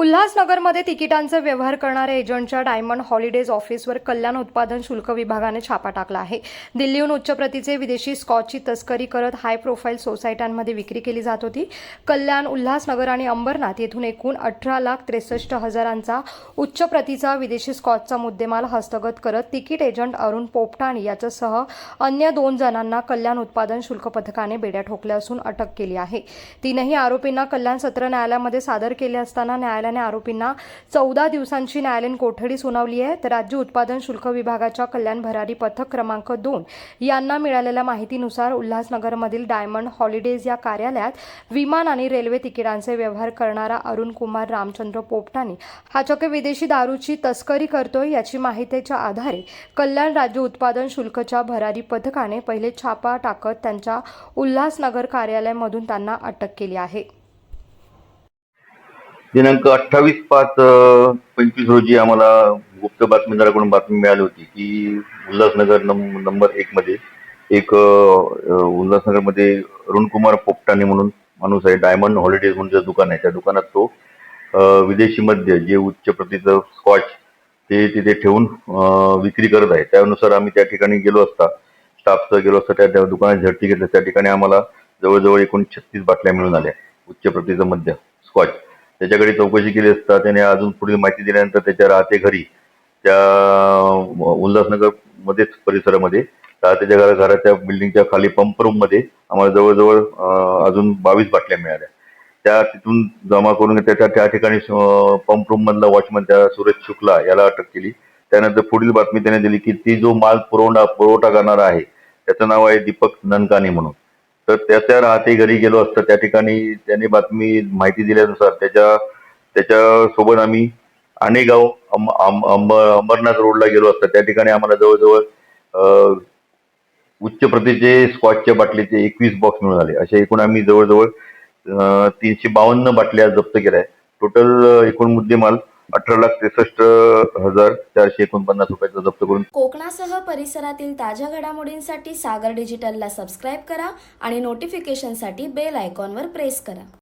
उल्हासनगरमध्ये तिकिटांचे व्यवहार करणाऱ्या एजंटच्या डायमंड हॉलिडेज ऑफिसवर कल्याण उत्पादन शुल्क विभागाने छापा टाकला आहे. दिल्लीहून उच्च प्रतीचे विदेशी स्कॉचची तस्करी करत हाय प्रोफाईल सोसायट्यांमध्ये विक्री केली जात होती. कल्याण उल्हासनगर आणि अंबरनाथ येथून एकूण अठरा लाख त्रेसष्ट हजारांचा उच्च प्रतीचा विदेशी स्कॉचचा मुद्देमाल हस्तगत करत तिकीट एजंट अरुण पोपटाणी याच्यासह अन्य दोन जणांना कल्याण उत्पादन शुल्क पथकाने बेड्या ठोकल्या असून अटक केली आहे. तीनही आरोपींना कल्याण सत्र न्यायालयामध्ये सादर केले असताना न्यायालयाने आरोपींना चौदा दिवसांची न्यायालयीन कोठडी सुनावली आहे. तर राज्य उत्पादन शुल्क विभागाच्या कल्याण भरारी पथक क्रमांक दोन यांना मिळालेल्या माहितीनुसार उल्हासनगरमधील डायमंड हॉलिडेज या कार्यालयात विमान आणि रेल्वे तिकिटांचे व्यवहार करणारा अरुण कुमार रामचंद्र पोपटानी हा चक्क विदेशी दारूची तस्करी करतोय याची माहितीच्या आधारे कल्याण राज्य उत्पादन शुल्कच्या भरारी पथकाने पहिले छापा टाकत त्यांच्या उल्हासनगर कार्यालयामधून त्यांना अटक केली आहे. दिनांक अठ्ठावीस पाच पंचवीस रोजी आम्हाला गुप्त बातमीदाराकडून बातमी मिळाली होती की उल्हासनगर नंबर एक मध्ये एक उल्हासनगरमध्ये अरुणकुमार पोपटाने म्हणून माणूस आहे डायमंड हॉलिडेज म्हणून जे दुकान आहे त्या दुकानात तो विदेशी मद्य जे उच्च प्रतीचं स्कॉच ते तिथे ठेवून विक्री करत आहे. त्यानुसार आम्ही त्या ठिकाणी गेलो असता स्टाफचं गेलो असता त्या त्या दुकानात झडती घेतल्या. त्या ठिकाणी आम्हाला जवळजवळ एकूण छत्तीस बाटल्या मिळून आल्या उच्च प्रतीचं मद्य स्कॉच. त्याच्याकडे चौकशी केली असता त्याने अजून पुढील माहिती दिल्यानंतर त्याच्या राहते घरी त्या उल्हासनगर मध्येच परिसरामध्ये. राहतेच्या घरा घराच्या बिल्डिंगच्या खाली पंप रूममध्ये आम्हाला जवळजवळ अजून बावीस बाटल्या मिळाल्या. त्या तिथून जमा करून त्याच्या त्या ठिकाणी पंप रूम मधला वॉचमन त्या सुरेश शुक्ला याला अटक केली. त्यानंतर पुढील बातमी त्याने दिली की ती जो माल पुरवठा पुरवठा करणारा आहे त्याचं नाव आहे दीपक ननकाने म्हणून. तर त्याच्या राहते घरी गेलो असता. त्या ठिकाणी त्याने बातमी माहिती दिल्यानुसार त्याच्या त्याच्या सोबत आम्ही आणेगाव अंब- अंब- अंब- अंबरनाथ रोडला गेलो असता. त्या ठिकाणी आम्हाला जवळजवळ उच्च प्रतीचे स्कॉचच्या बाटलीचे एकवीस बॉक्स मिळून आले. असे एकूण आम्ही जवळजवळ तीनशे बावन्न बाटल्या जप्त केल्या. टोटल एकूण मुद्देमाल अठरा लाख त्रेसष्ट हजार चारशे एकोणपन्नास रुपयाचा जप्त करून कोकणासह परिसरातील ताज्या घडामोडींसाठी सागर डिजिटलला सबस्क्राईब करा आणि नोटिफिकेशनसाठी बेल आयकॉनवर प्रेस करा.